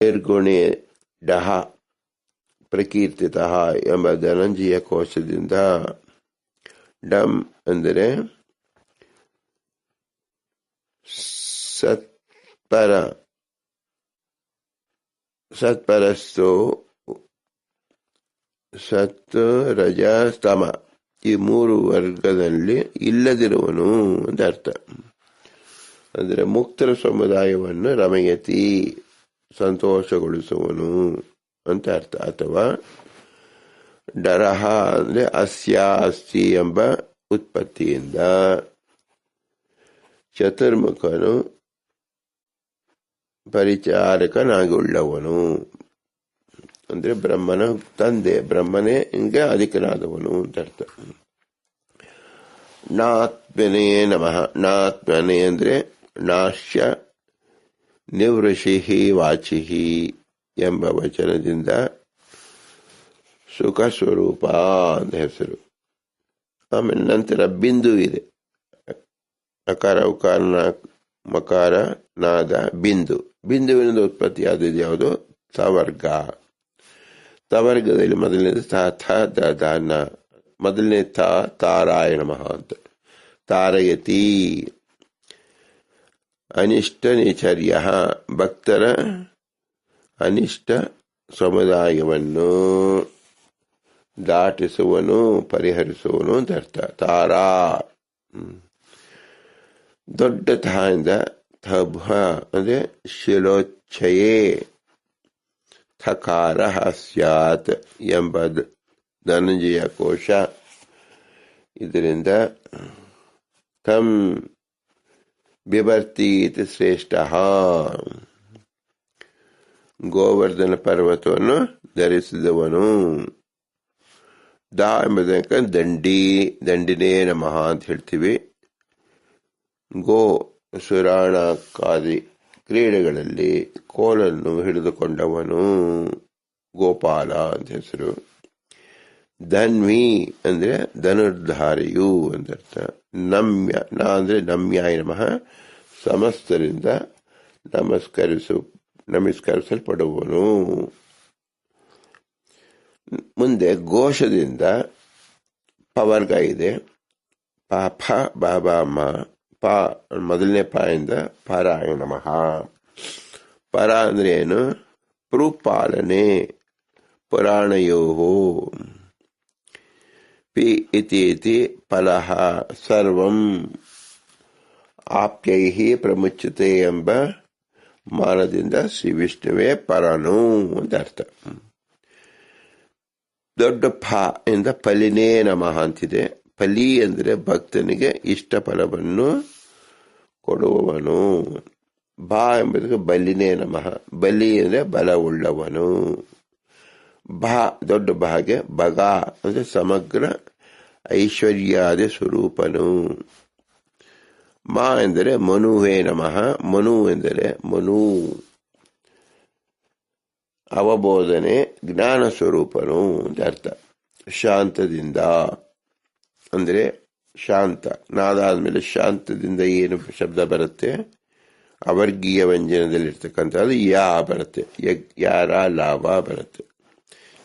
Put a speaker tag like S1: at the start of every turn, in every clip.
S1: ನಿರ್ಗುಣೆ ಡಹ ಪ್ರಕೀರ್ತಿತ ಎಂಬ ಧನಂಜಯ ಕೋಶದಿಂದ ಡಮ್ ಅಂದರೆ ಸತ್ಪರ, ಸತ್ಪರಸ್ತು ಸತ್ ರಜ, ಸ್ತಮ ಈ ಮೂರು ವರ್ಗದಲ್ಲಿ ಇಲ್ಲದಿರುವನು ಅಂತ ಅರ್ಥ. ಅಂದರೆ ಮುಕ್ತರ ಸಮುದಾಯವನ್ನು ರಮಯತಿ ಸಂತೋಷಗೊಳಿಸುವನು ಅಂತ ಅರ್ಥ. ಅಥವಾ ಡರಹ ಅಂದ್ರೆ ಅಸ್ಯ, ಅಸ್ತಿ ಎಂಬ ಉತ್ಪತ್ತಿಯಿಂದ ಚತುರ್ಮುಖನು ಪರಿಚಾರಕನಾಗಿ ಉಳ್ಳವನು ಅಂದ್ರೆ ಬ್ರಹ್ಮನ ತಂದೆ, ಬ್ರಹ್ಮನೇ ಹಿಂಗೆ ಅಧಿಕನಾದವನು ಅಂತ ಅರ್ಥ. ನಾತ್ಮನೇ ನಮಃ. ನಾತ್ಮನೇ ಅಂದ್ರೆ ನಾಶ್ಯ ನಿವೃಷಿ ವಾಚಿಹಿ ಎಂಬ ವಚನದಿಂದ ಸುಖ ಸ್ವರೂಪ ಅಂತ ಹೆಸರು. ಆಮೇಲೆ ನಂತರ ಬಿಂದು ಇದೆ. ಅಕಾರ, ಉಕಾರ ಮಕಾರ, ನಾದ, ಬಿಂದು. ಬಿಂದುವಿನಿಂದ ಉತ್ಪತ್ತಿ ಆದದ್ದು ಯಾವುದು? ತವರ್ಗ ತವರ್ಗದಲ್ಲಿ ಮೊದಲನೇದು ತ ಥ, ದ ದ, ನ. ಮೊದಲನೇ ತ ತಾರಾಯಣ ಮಹಾ ಅಂತ. ತಾರಯತಿ. ಅನಿಷ್ಟ ನಿಚರ್ಯ ಭಕ್ತರ ಅನಿಷ್ಟ ಸಮುದಾಯವನ್ನು ದಾಟಿಸುವನು, ಪರಿಹರಿಸುವನು ಅಂತ ಅರ್ಥ. ತಾರಾ. ದೊಡ್ಡ ಥಯಿಂದ ಥಭ ಅಂದ್ರೆ ಶಿಲೋಚ್ಛಯೇ. ಥಕಾರ ಸ್ಯಾತ್ ಎಂಬ ಧನಂಜಯ ಕೋಶ. ಇದರಿಂದ ತಂ ಇತಿ ಶ್ರೇಷ್ಠ. ಗೋವರ್ಧನ ಪರ್ವತವನ್ನು ಧರಿಸಿದವನು. ದಾ ಎಂಬುದಕ್ಕೆ ದಂಡಿ, ದಂಡಿನೇ ನಮಃ ಅಂತ ಹೇಳ್ತೀವಿ. ಗೋ ಸುರಾಣಕ್ಕಾದಿ ಕ್ರೀಡೆಗಳಲ್ಲಿ ಕೋಲನ್ನು ಹಿಡಿದುಕೊಂಡವನು ಗೋಪಾಲ ಅಂತ ಹೆಸರು. ಧನ್ವಿ ಅಂದ್ರೆ ಧನುರ್ಧಾರಿಯು ಅಂದರ್ಥ ನಮ್ಯ, ನಾ ಅಂದ್ರೆ ನಮ್ಯಾಯ ನಮಃ. ಸಮಸ್ತರಿಂದ ನಮಸ್ಕರಿಸು, ನಮಸ್ಕರಿಸಲ್ಪಡುವನು. ಮುಂದೆ ಘೋಷದಿಂದ ಪವರ್ಗ ಇದೆ. ಪಾಪ ಬಾಬಾ ಅಮ್ಮ ಪ, ಮೊದಲನೇ ಪಾಯಿಂದ ಪರಾಯ ನಮಃ. ಪರ ಅಂದ್ರೆ ಏನು? ಪೃಪಾಲನೆ ಪುರಾಣಯೋ ಪಿ ಇತಿ ಫಲಹ ಫಲಃ ಸರ್ವಂ ಆಪ್ಯೈ ಪ್ರಮುಚ್ಯತೆ ಎಂಬ ಮಾನದಿಂದ ಶ್ರೀ ವಿಷ್ಣುವೇ ಪರನು ಅಂತ ಅರ್ಥ ದೊಡ್ಡ ಫ ಇಂದ ಫಲಿನೇ ನಮಃ ಅಂತಿದೆ ಫಲಿ ಎಂದರೆ ಭಕ್ತನಿಗೆ ಇಷ್ಟ ಫಲವನ್ನು ಕೊಡುವವನು ಬಾ ಎಂಬುದಕ್ಕೆ ಬಲಿನೇ ನಮಃ ಬಲಿ ಅಂದರೆ ಬಲವುಳ್ಳವನು ಬಾ ದೊಡ್ಡ ಭಾಗೆ ಭಗ ಅಂದರೆ ಸಮಗ್ರ ಐಶ್ವರ್ಯಾದ ಸ್ವರೂಪನು. ಮಾ ಎಂದರೆ ಮನುವೇ ನಮಃ, ಮನು ಎಂದರೆ ಮನು. ಅವಬೋಧನೆ ಜ್ಞಾನ ಸ್ವರೂಪನು ಅಂತ ಅರ್ಥ. ಶಾಂತದಿಂದ, ಅಂದರೆ ಶಾಂತ. ನಾದಾದ ಮೇಲೆ ಶಾಂತದಿಂದ ಏನು ಶಬ್ದ ಬರುತ್ತೆ? ಅವರ್ಗೀಯ ವ್ಯಂಜನದಲ್ಲಿರ್ತಕ್ಕಂಥದ್ದು ಯಾ ಬರುತ್ತೆ. ಯಾರ ಲಾಭ ಬರುತ್ತೆ.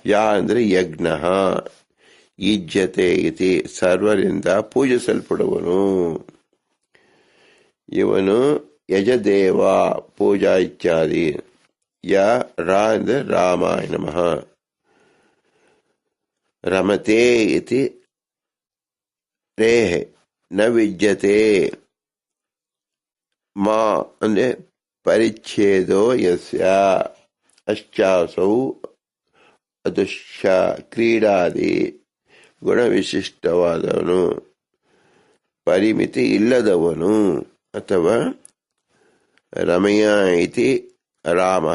S1: ಯಾ ಅಂದರೆ ಯಜ್ಞ ಈಜ್ಯತೆ ಇತಿ ಸರ್ವರಿಂದ ಪೂಜಿಸಲ್ಪಡುವನು ಇವನು ಯಜದೇವ ಪೂಜಾ ಇತ್ಯಾದಿ ಯ ರಾ ಅಂದರೆ ರಾಮಾಯ ನಮಃ ರಮತೆ ಇತಿ ರೇಹೆ ನ ವಿದ್ಯತೆ ಮಾ ಅಂದ್ರೆ ಪರಿಚ್ಛೇದೋ ಯಸ್ಯ ಅಶ್ಚಾಸೌ ಅದೃಶ್ಯ ಕ್ರೀಡಾದಿ ಗುಣವಿಶಿಷ್ಟವಾದವನು. ಪರಿಮಿತಿ ಇಲ್ಲದವನು ಅಥವಾ ರಮಯ ಇತಿ ರಾಮ.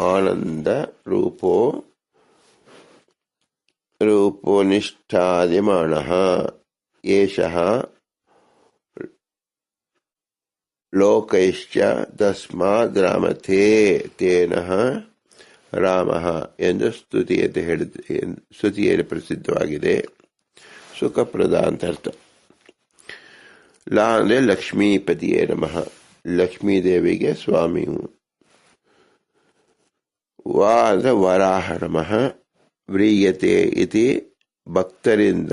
S1: ಆನಂದ ರೂಪೋ ರೂಪೋ ನಿಷ್ಠಾದಿಮಾಣ ಏಷ ಲೋಕೈಶ್ಚ ತಸ್ಮಾದ್ ರಾಮಥೇ ತೇನ ರಾಮ ಎಂದು ಅಂತ ಹೇಳಿದ ಸ್ತುತಿಯಲ್ಲಿ ಪ್ರಸಿದ್ಧವಾಗಿದೆ. ಸುಖಪ್ರದ ಅಂತ ಅರ್ಥ. ಲಾ ಅಂದರೆ ಲಕ್ಷ್ಮೀಪತಿಯೇ ನಮಃ. ಲಕ್ಷ್ಮೀದೇವಿಗೆ ಸ್ವಾಮಿಯು ವಾ ಅಂದ್ರೆ ವರಾಹ ನಮಃ. ವ್ರೀಯತೆ ಇತಿ ಭಕ್ತರಿಂದ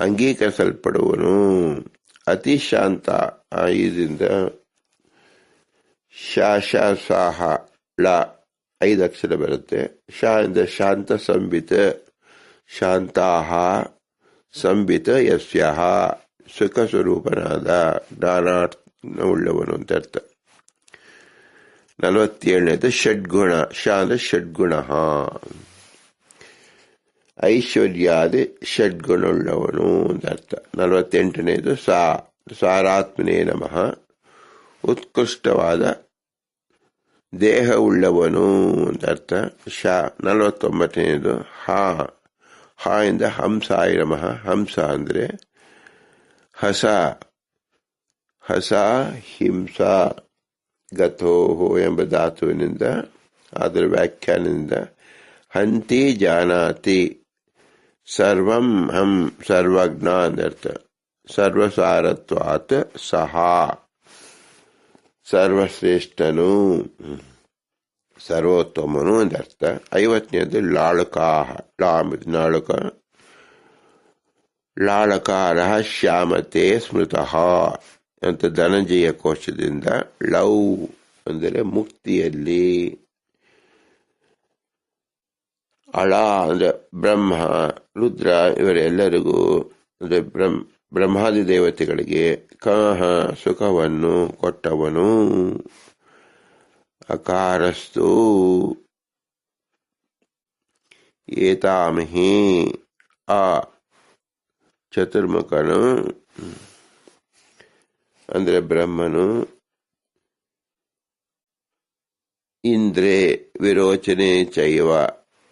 S1: ಅಂಗೀಕರಿಸಲ್ಪಡುವನು. ಅತಿ ಶಾಂತ ಇದರಿಂದ ಶಾ ಶಾ ಸಾಹ ಳ ಐದು ಅಕ್ಷರ ಬರುತ್ತೆ. ಶಾ ಅಂದ್ರೆ ಶಾಂತ, ಸಂಬಿತ, ಶಾಂತಾಹ, ಸಂಬಿತ ಯಸ್ಯಃ ಸುಖ ಸ್ವರೂಪನಾದ ಜ್ಞಾನಾರ್ಥ ಉಳ್ಳವನು ಅಂತ ಅರ್ಥ. ನಲವತ್ತೇಳನೇದು ಷಡ್ಗುಣ, ಶಾಂತ ಷಡ್ಗುಣ. ಐಶ್ವರ್ಯಾದಿ ಷಡ್ಗುಣವುಳ್ಳವನು ಅಂತ ಅರ್ಥ. ನಲವತ್ತೆಂಟನೇದು ಸಾ, ಸಾರಾತ್ಮನೇ ನಮಃ. ಉತ್ಕೃಷ್ಟವಾದ ದೇಹ ಉಳ್ಳವನು ಅಂತ ಅರ್ಥ. ಶ ನಲವತ್ತೊಂಬತ್ತನೇದು ಹಾ. ಹಾ ಇಂದ ಹಂಸ ಇರಮಃ ಹಂಸ ಅಂದರೆ ಹಸ. ಹಸ ಹಿಂಸ ಗತೋಹೋ ಎಂಬ ಧಾತುವಿನಿಂದ ಅದರ ವ್ಯಾಖ್ಯಾನದಿಂದ ಹಂತಿ ಜಾನಾತಿ ಸರ್ವಂ ಹಂ ಸರ್ವಜ್ಞ ಅಂದರ್ಥ ಸರ್ವಸಾರತ್ವಾತ್ ಸಹ. ಸರ್ವಶ್ರೇಷ್ಠನು. ಸರ್ವೋತ್ತಮನು ಅಂದರ್ಥ ಐವತ್ತನೇದು ಲಾಳುಕಾಹ. ಲಾಂಬ ನಾಳುಕ. ಲಾಳಕಾರ ಶ್ಯಾಮತೆ ಸ್ಮೃತಃ. ಅಂತ ಧನಂಜಯ ಕೋಶದಿಂದ ಲವ್ ಅಂದರೆ ಮುಕ್ತಿಯಲ್ಲಿ. ಅಳ ಅಂದ್ರೆ ಬ್ರಹ್ಮ, ರುದ್ರ ಇವರೆಲ್ಲರಿಗೂ ಅಂದ್ರೆ ಬ್ರಹ್ಮ ಬ್ರಹ್ಮಾದಿ ದೇವತೆಗಳಿಗೆ ಕಾಹ ಸುಖವನ್ನು ಕೊಟ್ಟವನು. ಅಕಾರಸ್ತು ಏತಾಮಹಿ ಆ ಚತುರ್ಮುಖನು, ಅಂದರೆ ಬ್ರಹ್ಮನು, ಇಂದ್ರೆ ವಿರೋಚನೆ ಚೈವ,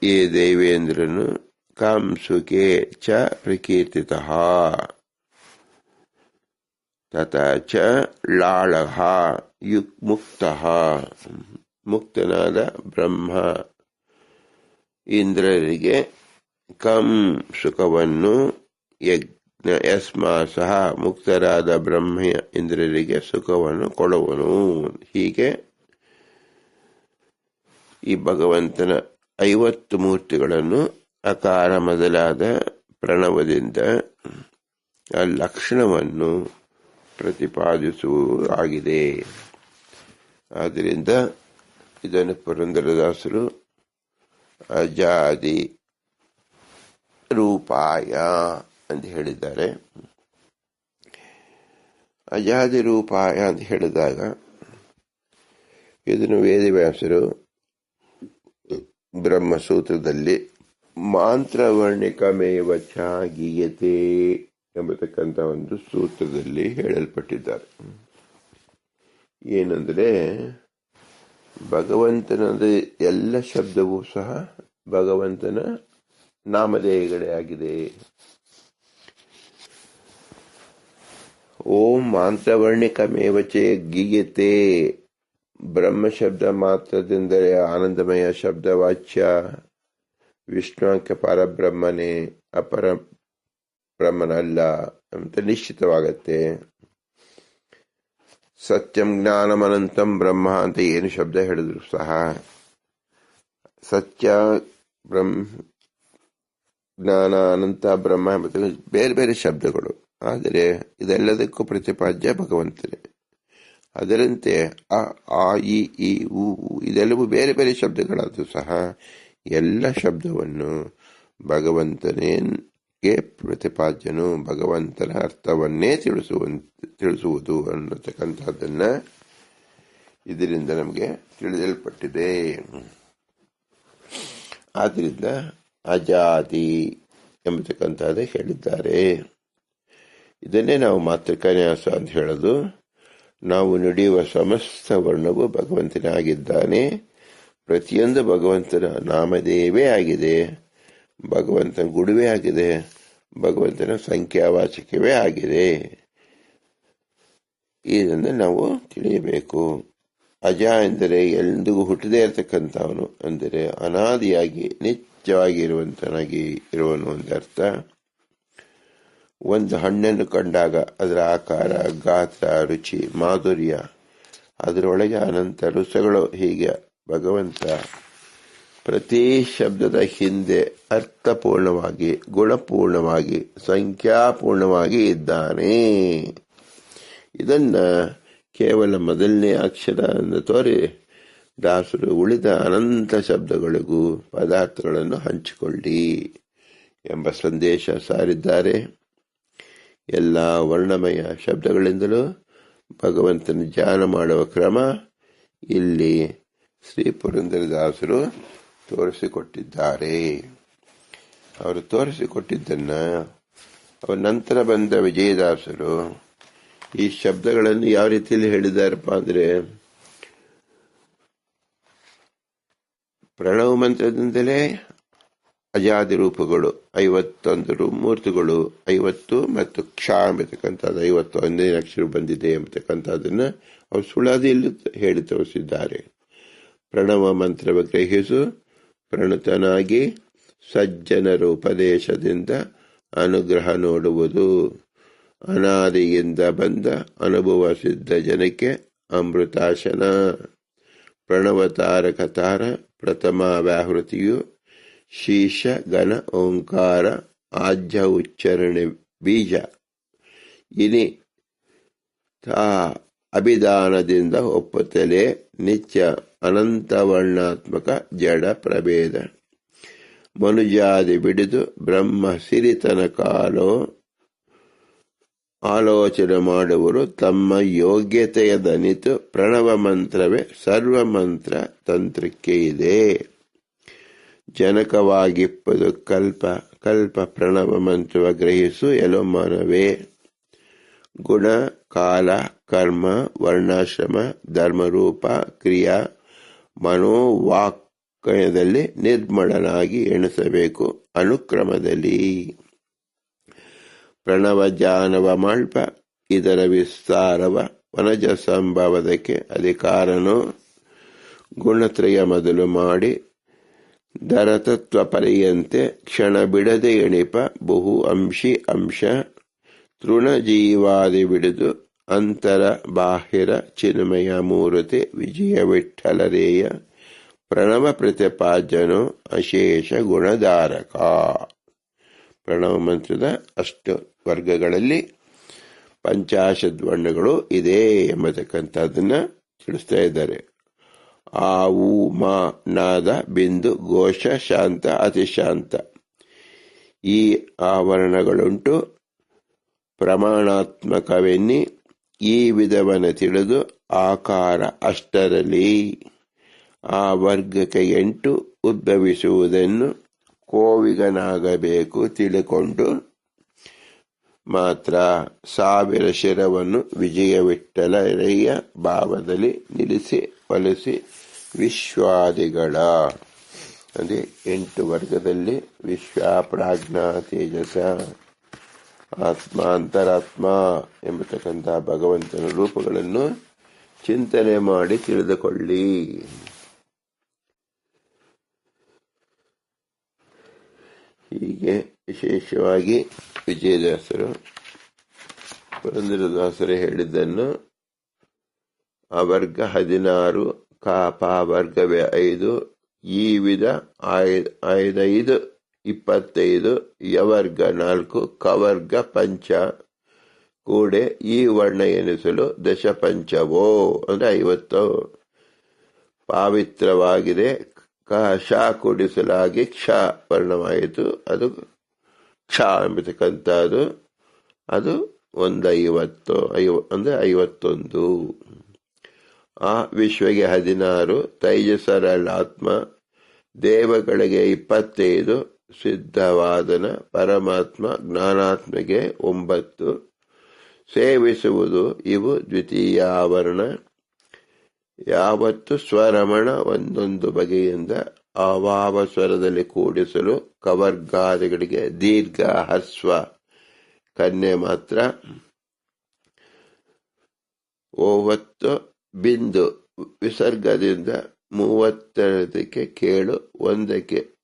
S1: ಈ ದೇವೇಂದ್ರನು ಕಾಂಸುಕೆ ಚ ಪ್ರಕೀರ್ತಿತ. ತತ ಲಾಳಹ ಲಾಳಃ ಯುಕ್ ಮುಕ್ತ ಮುಕ್ತನಾದ ಬ್ರಹ್ಮ. ಇಂದ್ರರಿಗೆ ಕಂ ಸುಖವನ್ನು ಯಜ್ಞ, ಯಸ್ಮಾ ಸಹ ಮುಕ್ತರಾದ ಬ್ರಹ್ಮ ಇಂದ್ರರಿಗೆ ಸುಖವನ್ನು ಕೊಡುವನು. ಹೀಗೆ ಈ ಭಗವಂತನ ಐವತ್ತು ಮೂರ್ತಿಗಳನ್ನು ಅಕಾರ ಮೊದಲಾದ ಪ್ರಣವದಿಂದ ಆ ಲಕ್ಷಣವನ್ನು ಪ್ರತಿಪಾದಿಸುವುದಾಗಿದೆ. ಆದ್ದರಿಂದ ಇದನ್ನು ಪುರಂದರದಾಸರು ಅಜಾದಿ ರೂಪಾಯ ಅಂತ ಹೇಳಿದ್ದಾರೆ. ಅಜಾದಿ ರೂಪಾಯ ಅಂತ ಹೇಳಿದಾಗ ಇದನ್ನು ವೇದವ್ಯಾಸರು ಬ್ರಹ್ಮಸೂತ್ರದಲ್ಲಿ ಮಾಂತ್ರವರ್ಣಿಕಮೇವ ಚ ಗೀಯತೆ ಎಂಬತಕ್ಕಂಥ ಒಂದು ಸೂತ್ರದಲ್ಲಿ ಹೇಳಲ್ಪಟ್ಟಿದ್ದಾರೆ. ಏನಂದರೆ, ಭಗವಂತನದ ಎಲ್ಲ ಶಬ್ದವೂ ಸಹ ಭಗವಂತನ ನಾಮಧೇಯಗಳೇ ಆಗಿದೆ. ಓಂ ಮಾಂತ್ರವರ್ಣಿಕಮೇವಚೆ ಗೀಯತೆ. ಬ್ರಹ್ಮ ಶಬ್ದ ಮಾತ್ರದಿಂದಲೇ ಆನಂದಮಯ ಶಬ್ದವಾಚ್ಯ ವಿಷ್ಣುವಂಕ ಪರಬ್ರಹ್ಮನೇ. ಅಪರ ಬ್ರಹ್ಮನಲ್ಲ ಅಂತ ನಿಶ್ಚಿತವಾಗತ್ತೆ. ಸತ್ಯಂ ಜ್ಞಾನಮನಂತಂ ಬ್ರಹ್ಮ ಅಂತ ಏನು ಶಬ್ದ ಹೇಳಿದ್ರು ಸಹ. ಸತ್ಯ, ಬ್ರಹ್ಮ, ಜ್ಞಾನ, ಅನಂತ, ಬ್ರಹ್ಮ ಮತ್ತು ಬೇರೆ ಬೇರೆ ಶಬ್ದಗಳು. ಆದರೆ ಇದೆಲ್ಲದಕ್ಕೂ ಪ್ರತಿಪಾದ್ಯ ಭಗವಂತನೇ. ಅದರಂತೆ ಅ, ಆ, ಇ ಈ ಉ ಇದೆಲ್ಲವೂ ಬೇರೆ ಬೇರೆ ಶಬ್ದಗಳಾದರೂ ಸಹ ಎಲ್ಲ ಶಬ್ದವನ್ನು ಭಗವಂತನೇ ಪ್ರತಿಪಾದ್ಯನು ಭಗವಂತನ ಅರ್ಥವನ್ನೇ ತಿಳಿಸುವ ತಿಳಿಸುವುದು ಅನ್ನತಕ್ಕಂಥದ್ದನ್ನು ಇದರಿಂದ ನಮಗೆ ತಿಳಿಯಲ್ಪಟ್ಟಿದೆ ಆದ್ದರಿಂದ ಅಜಾತಿ ಎಂಬತಕ್ಕಂಥದ್ದು ಹೇಳಿದ್ದಾರೆ. ಇದನ್ನೇ ನಾವು ಮಾತೃಕನ್ಯಾಸ ಅಂತ ಹೇಳೋದು. ನಾವು ನಡೆಯುವ ಸಮಸ್ತ ವರ್ಣವು ಭಗವಂತನೇ ಆಗಿದ್ದಾನೆ. ಪ್ರತಿಯೊಂದು ಭಗವಂತನ ನಾಮದೇವೇ ಆಗಿದೆ. ಭಗವಂತನ ಗುಡುವೆ ಆಗಿದೆ. ಭಗವಂತನ ಸಂಖ್ಯಾವಾಚಕವೇ ಆಗಿದೆ. ಇದನ್ನು ನಾವು ತಿಳಿಯಬೇಕು. ಅಜ ಎಂದರೆ ಎಂದಿಗೂ ಹುಟ್ಟದೇ ಇರತಕ್ಕಂಥವನು ಅಂದರೆ ಅನಾದಿಯಾಗಿ ನಿತ್ಯವಾಗಿ ಇರುವಂತನಾಗಿ ಇರುವನು ಅಂತ ಅರ್ಥ. ಒಂದು ಹಣ್ಣನ್ನು ಕಂಡಾಗ ಅದರ ಆಕಾರ, ಗಾತ್ರ, ರುಚಿ, ಮಾಧುರ್ಯ, ಅದರೊಳಗೆ ಅನಂತ ರುಸಗಳು ಹೀಗೆ ಭಗವಂತ ಪ್ರತಿ ಶಬ್ದದ ಹಿಂದೆ ಅರ್ಥಪೂರ್ಣವಾಗಿ, ಗುಣಪೂರ್ಣವಾಗಿ, ಸಂಖ್ಯಾಪೂರ್ಣವಾಗಿ ಇದ್ದಾನೆ. ಇದನ್ನ ಕೇವಲ ಮೊದಲನೇ ಅಕ್ಷರ ಎಂದು ತೋರಿ ದಾಸರು ಉಳಿದ ಅನಂತ ಶಬ್ದಗಳಿಗೂ ಪದಾರ್ಥಗಳನ್ನು ಹಂಚಿಕೊಳ್ಳಿ ಎಂಬ ಸಂದೇಶ ಸಾರಿದ್ದಾರೆ. ಎಲ್ಲ ವರ್ಣಮಯ ಶಬ್ದಗಳಿಂದಲೂ ಭಗವಂತನ ಧ್ಯಾನ ಮಾಡುವ ಕ್ರಮ ಇಲ್ಲಿ ಶ್ರೀ ಪುರಂದರದಾಸರು ತೋರಿಸಿಕೊಟ್ಟಿದ್ದಾರೆ. ಅವರು ತೋರಿಸಿಕೊಟ್ಟಿದ್ದನ್ನ ಅವರ ನಂತರ ಬಂದ ವಿಜಯದಾಸರು ಈ ಶಬ್ದಗಳನ್ನು ಯಾವ ರೀತಿಯಲ್ಲಿ ಹೇಳಿದಾರಪ್ಪ ಅಂದ್ರೆ, ಪ್ರಣವ ಮಂತ್ರದಿಂದಲೇ ಅಜಾದಿ ರೂಪಗಳು, ಐವತ್ತೊಂದು ಮೂರ್ತಿಗಳು, ಐವತ್ತು ಮತ್ತು ಕ್ಷ ಎಂಬತಕ್ಕಂಥದ್ದು, ಐವತ್ತು ಒಂದನೇ ಅಕ್ಷರ ಬಂದಿದೆ ಎಂಬತಕ್ಕಂಥದ್ದನ್ನ ಅವರು ಸುಳಾದಿಯಲ್ಲಿ ಹೇಳಿ ತೋರಿಸಿದ್ದಾರೆ. ಪ್ರಣವ ಮಂತ್ರವ ಗ್ರಹಿಸು ಪ್ರಣುತನಾಗಿ ಸಜ್ಜನರ ಉಪದೇಶದಿಂದ ಅನುಗ್ರಹ ನೋಡುವುದು. ಅನಾದಿಯಿಂದ ಬಂದ ಅನುಭವ ಸಿದ್ಧ ಜನಕ್ಕೆ ಅಮೃತಾಶನ. ಪ್ರಣವತಾರಕ ತಾರ ಪ್ರಥಮ ವ್ಯಾಹೃತಿಯು ಶೀಶ, ಘನ, ಓಂಕಾರ ಆಜ್ಯ ಉಚ್ಚರಣೆ, ಬೀಜ. ಇನಿ ತಾ ಅಭಿದಾನದಿಂದ ಒಪ್ಪುತ್ತಲೇ ನಿತ್ಯ ಅನಂತ ವರ್ಣಾತ್ಮಕ ಜಡ ಪ್ರಭೇದ. ಮನುಜಾದಿ ಬಿಡಿದು ಬ್ರಹ್ಮ ಸಿರಿತನ ಕಾಲೋ ಆಲೋಚನೆ ಮಾಡುವರು ತಮ್ಮ ಯೋಗ್ಯತೆಯ ದನಿತು ಪ್ರಣವ ಮಂತ್ರವೇ ಸರ್ವ ಮಂತ್ರ ತಂತ್ರಕ್ಕೆ ಇದೆ. ಜನಕವಾಗಿಪ್ಪದು ಕಲ್ಪ ಕಲ್ಪ ಪ್ರಣವ ಮಂತ್ರವ ಗ್ರಹಿಸು ಎಲೋ ಮನವೇ. ಗುಣ, ಕಾಲ, ಕರ್ಮ, ವರ್ಣಾಶ್ರಮ, ಧರ್ಮರೂಪ, ಕ್ರಿಯಾ ಮನೋವಾಕ್ಯದಲ್ಲಿ ನಿರ್ಮಳನಾಗಿ ಎಣಿಸಬೇಕು. ಅನುಕ್ರಮದಲ್ಲಿ. ಪ್ರಣವ ಜಾನವ ಮಾಳ್ಪ ಇದರ ವಿಸ್ತಾರವ ವನಜ ಸಂಭವದಕ್ಕೆ ಅಧಿಕಾರನು. ಗುಣತ್ರಯ ಮೊದಲು ಮಾಡಿ ದರತತ್ವ ಪರಿಯಂತೆ ಕ್ಷಣ ಬಿಡದೆ ಎಣಿಪ ಬಹು ಅಂಶಿ ಅಂಶ. ತೃಣಜೀವಾದಿ ಬಿಡಿದು ಅಂತರ ಬಾಹಿರ ಚಿನ್ಮಯ ಮೂರ್ತಿ ವಿಜಯ ವಿಠಲರೇಯ ಪ್ರಣವ ಪ್ರತಿಪಾದ್ಯನು ಅಶೇಷ ಗುಣಧಾರಕ. ಪ್ರಣವ ಮಂತ್ರದ ಅಷ್ಟು ವರ್ಗಗಳಲ್ಲಿ ಪಂಚಾಶದ್ ವರ್ಣಗಳು ಇದೆ ಎಂಬತಕ್ಕಂಥದ್ದನ್ನ ತಿಳಿಸ್ತಾ ಇದ್ದಾರೆ. ಆ ಊ ಮಾ, ನಾದ, ಬಿಂದು, ಘೋಷ, ಶಾಂತ ಅತಿಶಾಂತ ಈ ಆವರಣಗಳುಂಟು ಪ್ರಮಾಣಾತ್ಮಕವೆನ್ನಿ ಈ ವಿಧವನ್ನು ತಿಳಿದು ಆಕಾರ ಅಷ್ಟರಲ್ಲಿ ಆ ವರ್ಗಕ್ಕೆ ಎಂಟು ಉದ್ಭವಿಸುವುದನ್ನು ಕೋವಿಗನಾಗಬೇಕು ತಿಳಿಕೊಂಡು ಮಾತ್ರ ಸಾವಿರ ಶಿರವನ್ನು ವಿಜಯವಿಟ್ಟಲರೆಯ ಭಾವದಲ್ಲಿ ನಿಲ್ಲಿಸಿ ಒಲಿಸಿ ವಿಶ್ವಾದಿಗಳ. ಅಂದರೆ ಎಂಟು ವರ್ಗದಲ್ಲಿ ವಿಶ್ವ ಪ್ರಾಜ್ಞಾ ತೇಜಸ. ಆತ್ಮ, ಅಂತರಾತ್ಮ ಎಂಬತಕ್ಕಂಥ ಭಗವಂತನ ರೂಪಗಳನ್ನು ಚಿಂತನೆ ಮಾಡಿ ತಿಳಿದುಕೊಳ್ಳಿ. ಹೀಗೆ ವಿಶೇಷವಾಗಿ ವಿಜಯದಾಸರು ಪುರಂದರದಾಸರು ಹೇಳಿದ್ದನ್ನು ಆ ವರ್ಗ ಹದಿನಾರು ಕಾಪ ವರ್ಗವೇ ಐದು, ಈ ವಿಧ ಐದೈದು ಇಪ್ಪತ್ತೈದು, ಯವರ್ಗ ನಾಲ್ಕು, ಕವರ್ಗ ಪಂಚ. ಕೂಡೆ ಈ ವರ್ಣ ಎನಿಸಲು ದಶಪಂಚವೋ ಅಂದ್ರೆ ಐವತ್ತು. ಪಾವಿತ್ರವಾಗಿದೆ. ಕ, ಶ ಕೂಡಿಸಲಾಗಿ ಕ್ಷ ವರ್ಣವಾಯಿತು. ಅದು ಕ್ಷ ಎಂಬತಕ್ಕಂಥದ್ದು ಅದು ಒಂದು ಐವತ್ತು ಐವ, ಅಂದ್ರೆ ಐವತ್ತೊಂದು. ಆ ವಿಶ್ವಗೆ ಹದಿನಾರು ತೈಜಸರಳ ಆತ್ಮ. ದೇವಗಳಿಗೆ ಇಪ್ಪತ್ತೈದು ಸಿದ್ಧವಾದನ ಪರಮಾತ್ಮ ಜ್ಞಾನಾತ್ಮಗೆ ಒಂಬತ್ತು. ಸೇವಿಸುವುದು ಇವು ದ್ವಿತೀಯ ಆವರಣ ಯಾವತ್ತು ಸ್ವರಮಣ ಒಂದೊಂದು ಬಗೆಯಿಂದ ಅವಾವ ಸ್ವರದಲ್ಲಿ ಕೂಡಿಸಲು ಕವರ್ಗಾದಿಗಳಿಗೆ ದೀರ್ಘ ಹರ್ಸ್ವ. ಕನ್ಯೆ ಮಾತ್ರ. ಓವತ್ತು ಬಿಂದು ವಿಸರ್ಗದಿಂದ ಮೂವತ್ತೆರಡಕ್ಕೆ ಕೇಳು, ಒಂದಕ್ಕೆ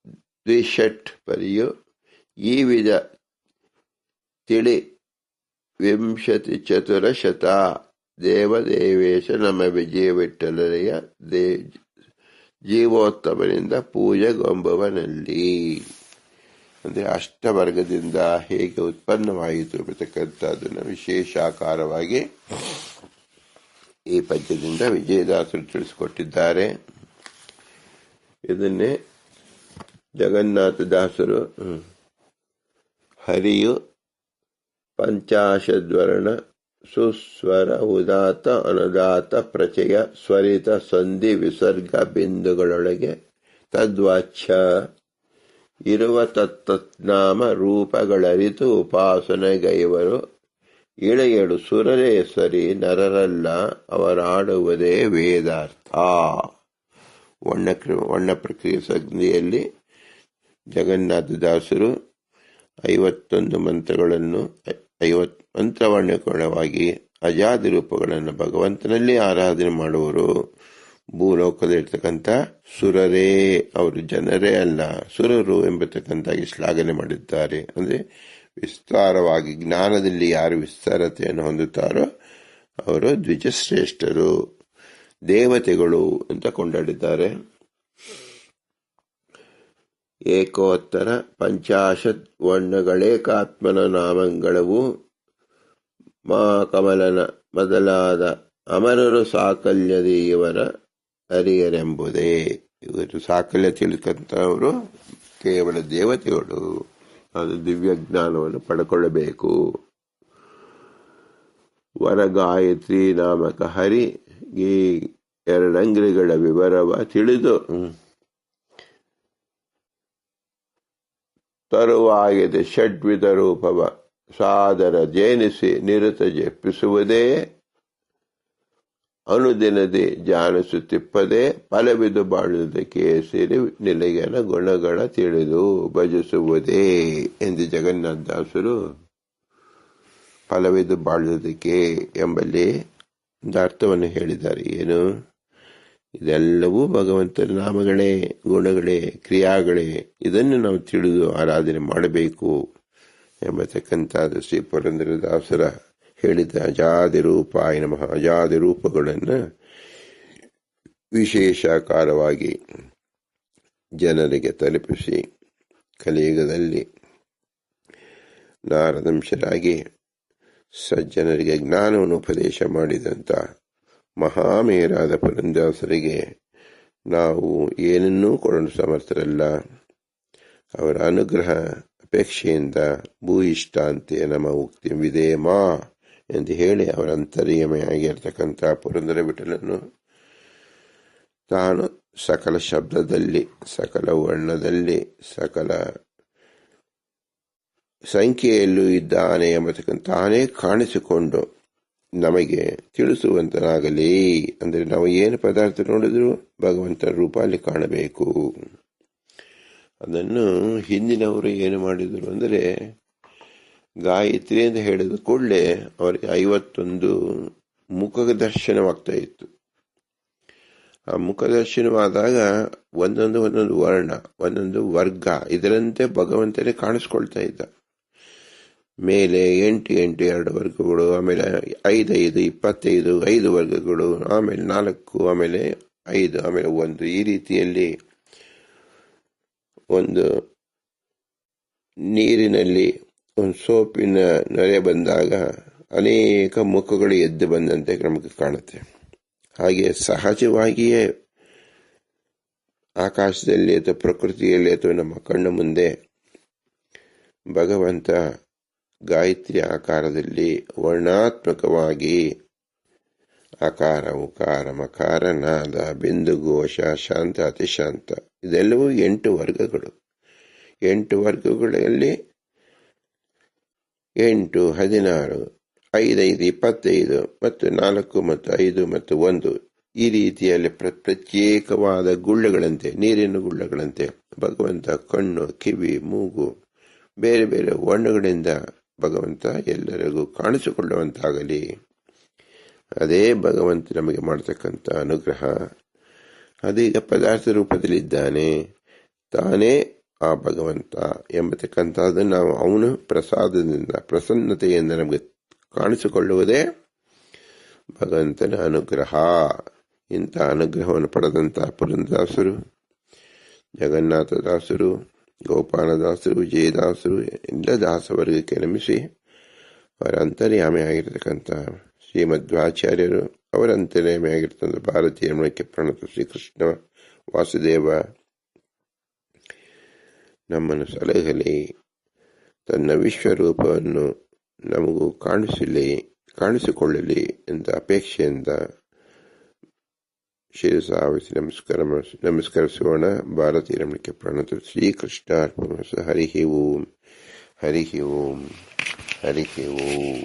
S1: ದ್ವಿಷಟ್ ಪರಿಯು ಈ ವಿಧ ತಿಳಿ ವಿಂಶತಿ ಚತುರಶತ ದೇವದೇವೇಶ ನಮ್ಮ ವಿಜಯ ವಿಠಲರೆಯ ದೇ ಜೀವೋತ್ತಮನಿಂದ ಪೂಜೆಗೊಂಬುವನಲ್ಲಿ ಅಂದರೆ ಅಷ್ಟವರ್ಗದಿಂದ ಹೇಗೆ ಉತ್ಪನ್ನವಾಯಿತು ಎಂಬತಕ್ಕಂಥದ್ದನ್ನು ವಿಶೇಷಾಕಾರವಾಗಿ ಈ ಪದ್ಯದಿಂದ ವಿಜಯದಾಸರು ತಿಳಿಸಿಕೊಟ್ಟಿದ್ದಾರೆ. ಇದನ್ನೇ ಜಗನ್ನಾಥದಾಸರು ದಾಸರು ಹರಿಯು ಪಂಚಾಶದ್ವರ್ಣ ಸುಸ್ವರ ಉದಾತ ಅನುದಾತ ಪ್ರಚಯ ಸ್ವರಿತ ಸಂಧಿ ವಿಸರ್ಗ ಬಿಂದುಗಳೊಳಗೆ ತದ್ವಾಚ್ಯ ಇರುವ ತತ್ತತ್ನಾಮ ರೂಪಗಳರಿತು ಉಪಾಸನೆಗೈವರು ಇಳೆಯಳು ಸುರರೇ ಸರಿ ನರರಲ್ಲ ಅವರಾಡುವುದೇ ವೇದಾರ್ಥ. ವರ್ಣ ವರ್ಣ ಪ್ರಕ್ರಿಯೆ ಸಂಧಿಯಲ್ಲಿ ಜಗನ್ನಾಥದಾಸರು ಐವತ್ತೊಂದು ಮಂತ್ರಗಳನ್ನು, ಐವತ್ ಮಂತ್ರವರ್ಣಕವಾಗಿ ಅಜಾದಿ ರೂಪಗಳನ್ನು ಭಗವಂತನಲ್ಲಿ ಆರಾಧನೆ ಮಾಡುವರು. ಭೂಲೋಕದಲ್ಲಿರ್ತಕ್ಕಂಥ ಸುರರೇ ಅವರು ಜನರೇ ಅಲ್ಲ, ಸುರರು ಎಂಬತಕ್ಕಂತಾಗಿ ಶ್ಲಾಘನೆ ಮಾಡಿದ್ದಾರೆ. ಅಂದರೆ ವಿಸ್ತಾರವಾಗಿ ಜ್ಞಾನದಲ್ಲಿ ಯಾರು ವಿಸ್ತಾರತೆಯನ್ನು ಹೊಂದುತ್ತಾರೋ ಅವರು ದ್ವಿಜಶ್ರೇಷ್ಠರು, ದೇವತೆಗಳು ಅಂತ ಕೊಂಡಾಡಿದ್ದಾರೆ. ಏಕೋತ್ತರ ಪಂಚಾಶತ್ ವರ್ಣಗಳೇಕಾತ್ಮನ ನಾಮಗಳವು ಮಾ ಕಮಲನ ಮೊದಲಾದ ಅಮರರು ಸಾಕಲ್ಯದಿ ಇವರ ಅರಿಯರೆಂಬುದೇ ಇವರು ಸಾಕಲ್ಯ ತಿಳ್ಕಂತವರು ಕೇವಲ ದೇವತೆಗಳು. ಅದು ದಿವ್ಯ ಜ್ಞಾನವನ್ನು ಪಡ್ಕೊಳ್ಳಬೇಕು ವರ ಗಾಯತ್ರಿ ನಾಮಕ ಹರಿ ಈ ಎರಡಂಗ್ರಿಗಳ ವಿವರವ ತಿಳಿದು ತರುವಾಗಿದೆ ಷಡ್ವಿಧ ರೂಪವ ಸಾದರ ಜೇನಿಸಿ ನಿರತ ಜಪ್ಪಿಸುವುದೇ ಅನುದಿನದಿ ಜಾನಿಸುತ್ತಿಪ್ಪದೆ ಫಲವಿದು ಬಾಳುವುದಕ್ಕೆ ಕೇಸರಿ ನಿಲಯನ ಗುಣಗಳ ತಿಳಿದು ಭಜಿಸುವುದೇ ಎಂದು ಜಗನ್ನಾಥದಾಸರು ಫಲವಿದು ಬಾಳುವುದಕ್ಕೆ ಎಂಬಲ್ಲಿ ಒಂದು ಅರ್ಥವನ್ನು ಹೇಳಿದ್ದಾರೆ. ಏನು? ಇದೆಲ್ಲವೂ ಭಗವಂತನ ನಾಮಗಳೇ, ಗುಣಗಳೇ, ಕ್ರಿಯಾಗಳೇ. ಇದನ್ನು ನಾವು ತಿಳಿದು ಆರಾಧನೆ ಮಾಡಬೇಕು ಎಂಬತಕ್ಕಂಥದ್ದು ಶ್ರೀ ಪುರಂದ್ರದಾಸರ ಹೇಳಿದ ಅಜಾದಿ ರೂಪ ನಮಃ. ಅಜಾದಿ ರೂಪಗಳನ್ನು ವಿಶೇಷಾಕಾರವಾಗಿ ಜನರಿಗೆ ತಲುಪಿಸಿ ಕಲಿಯುಗದಲ್ಲಿ ನಾರದಂಶರಾಗಿ ಸಜ್ಜನರಿಗೆ ಜ್ಞಾನವನ್ನು ಉಪದೇಶ ಮಾಡಿದಂಥ ಮಹಾಮೇರಾದ ಪುರಂದಾಸರಿಗೆ ನಾವು ಏನನ್ನೂ ಕೊಡಲು ಸಮರ್ಥರಲ್ಲ. ಅವರ ಅನುಗ್ರಹ, ಅಪೇಕ್ಷೆಯಿಂದ ಭೂಯಿಷ್ಟಾಂತೆ ನಮ್ಮ ಉಕ್ತಿ ವಿಧೇಮಾ ಎಂದು ಹೇಳಿ ಅವರ ಅಂತರ್ಯಮೆಯಾಗಿರ್ತಕ್ಕಂಥ ಪುರಂದರ ವಿಠಲನ್ನು ತಾನು ಸಕಲ ಶಬ್ದದಲ್ಲಿ, ಸಕಲ ವರ್ಣದಲ್ಲಿ, ಸಕಲ ಸಂಖ್ಯೆಯಲ್ಲೂ ಇದ್ದಾನೆ ಎಂಬತಕ್ಕಂಥ ತಾನೇ ಕಾಣಿಸಿಕೊಂಡು ನಮಗೆ ತಿಳಿಸುವಂತನಾಗಲಿ ಅಂದರೆ ನಾವು ಏನು ಪದಾರ್ಥ ನೋಡಿದ್ರು ಭಗವಂತನ ರೂಪ ಅಲ್ಲಿ ಕಾಣಬೇಕು. ಅದನ್ನು ಹಿಂದಿನವರು ಏನು ಮಾಡಿದರು ಅಂದರೆ, ಗಾಯತ್ರಿ ಅಂತ ಹೇಳಿದ ಕೂಡಲೇ ಅವರಿಗೆ ಐವತ್ತೊಂದು ಮುಖ ದರ್ಶನವಾಗ್ತಾ ಇತ್ತು. ಆ ಮುಖ ದರ್ಶನವಾದಾಗ ಒಂದೊಂದು ಒಂದೊಂದು ವರ್ಣ, ಒಂದೊಂದು ವರ್ಗ, ಇದರಂತೆ ಭಗವಂತನೇ ಕಾಣಿಸ್ಕೊಳ್ತಾ ಇದ್ದ. ಮೇಲೆ ಎಂಟು ಎಂಟು, ಎರಡು ವರ್ಗಗಳು ಆಮೇಲೆ ಐದೈದು ಇಪ್ಪತ್ತೈದು, ಐದು ವರ್ಗಗಳು ಆಮೇಲೆ ನಾಲ್ಕು, ಆಮೇಲೆ ಐದು, ಆಮೇಲೆ ಒಂದು. ಈ ರೀತಿಯಲ್ಲಿ ಒಂದು ನೀರಿನಲ್ಲಿ, ಒಂದು ಸೋಪಿನ ನೊರೆ ಬಂದಾಗ ಅನೇಕ ಮುಖಗಳು ಎದ್ದು ಬಂದಂತೆ ನಮಗೆ ಕಾಣುತ್ತೆ. ಹಾಗೆ ಸಹಜವಾಗಿಯೇ ಆಕಾಶದಲ್ಲಿ ಅಥವಾ ಪ್ರಕೃತಿಯಲ್ಲಿ ಅಥವಾ ನಮ್ಮ ಕಣ್ಣು ಮುಂದೆ ಭಗವಂತ ಗಾಯತ್ರಿ ಆಕಾರದಲ್ಲಿ ವರ್ಣಾತ್ಮಕವಾಗಿ ಅಕಾರ ಉಕಾರ ಮಕಾರ ನಾದ ಬಿಂದು ಘೋಷ ಶಾಂತ, ಅತಿಶಾಂತ. ಇದೆಲ್ಲವೂ ಎಂಟು ವರ್ಗಗಳು. ಎಂಟು ವರ್ಗಗಳಲ್ಲಿ ಎಂಟು, ಹದಿನಾರು, ಐದೈದು, ಇಪ್ಪತ್ತೈದು ಮತ್ತು ನಾಲ್ಕು ಮತ್ತು ಐದು ಮತ್ತು ಒಂದು. ಈ ರೀತಿಯಲ್ಲಿ ಪ್ರ- ಪ್ರತ್ಯೇಕವಾದ ಗುಳ್ಳೆಗಳಂತೆ, ನೀರಿನ ಗುಳ್ಳೆಗಳಂತೆ ಭಗವಂತ ಕಣ್ಣು, ಕಿವಿ, ಮೂಗು, ಬೇರೆ ಬೇರೆ ವರ್ಣಗಳಿಂದ ಭಗವಂತ ಎಲ್ಲರಿಗೂ ಕಾಣಿಸಿಕೊಳ್ಳುವಂತಾಗಲಿ. ಅದೇ ಭಗವಂತ ನಮಗೆ ಮಾಡತಕ್ಕಂಥ ಅನುಗ್ರಹ. ಅದೀಗ ಪದಾರ್ಥ ರೂಪದಲ್ಲಿದ್ದಾನೆ. ತಾನೇ ಆ ಭಗವಂತ ಎಂಬತಕ್ಕಂಥದ್ದು ನಾವು ಅವನು ಪ್ರಸಾದದಿಂದ, ಪ್ರಸನ್ನತೆಯಿಂದ ನಮಗೆ ಕಾಣಿಸಿಕೊಳ್ಳುವುದೇ ಭಗವಂತನ ಅನುಗ್ರಹ. ಇಂಥ ಅನುಗ್ರಹವನ್ನು ಪಡೆದಂತಹ ಪುರಂದಾಸರು, ಜಗನ್ನಾಥದಾಸರು ಗೋಪಾಲದಾಸರು, ವಿಜಯದಾಸರು ಎಲ್ಲ ದಾಸವರ್ಗಕ್ಕೆ ನಮಿಸಿ ಅವರ ಅಂತರ್ಯಾಮಿಯಾಗಿರ್ತಕ್ಕಂಥ ಶ್ರೀಮಧ್ವಾಚಾರ್ಯರು ಅವರ ಅಂತರ್ಯಾಮಿಯಾಗಿರ್ತಕ್ಕಂಥ ಭಾರತೀಯ ಮಣಕ್ಕೆ ಪ್ರಣತ ಶ್ರೀಕೃಷ್ಣ ವಾಸುದೇವ ನಮ್ಮನ್ನು ಸಲಹಲಿ. ತನ್ನ ವಿಶ್ವರೂಪವನ್ನು ನಮಗೂ ಕಾಣಿಸಲಿ, ಕಾಣಿಸಿಕೊಳ್ಳಲಿ ಎಂದ ಅಪೇಕ್ಷೆಯಿಂದ ಶಿರಸಾವಸಿ ನಮಸ್ಕಾರ ನಮಸ್ಕರಿಸೋಣ ಭಾರತೀಯ ರಮಣಕ್ಕೆ ಪ್ರಣತ ಶ್ರೀಕೃಷ್ಣ ಅರ್ಪಣ ಹರಿ ಓಂ ಹರಿ ಓಂ ಹರಿ ಓಂ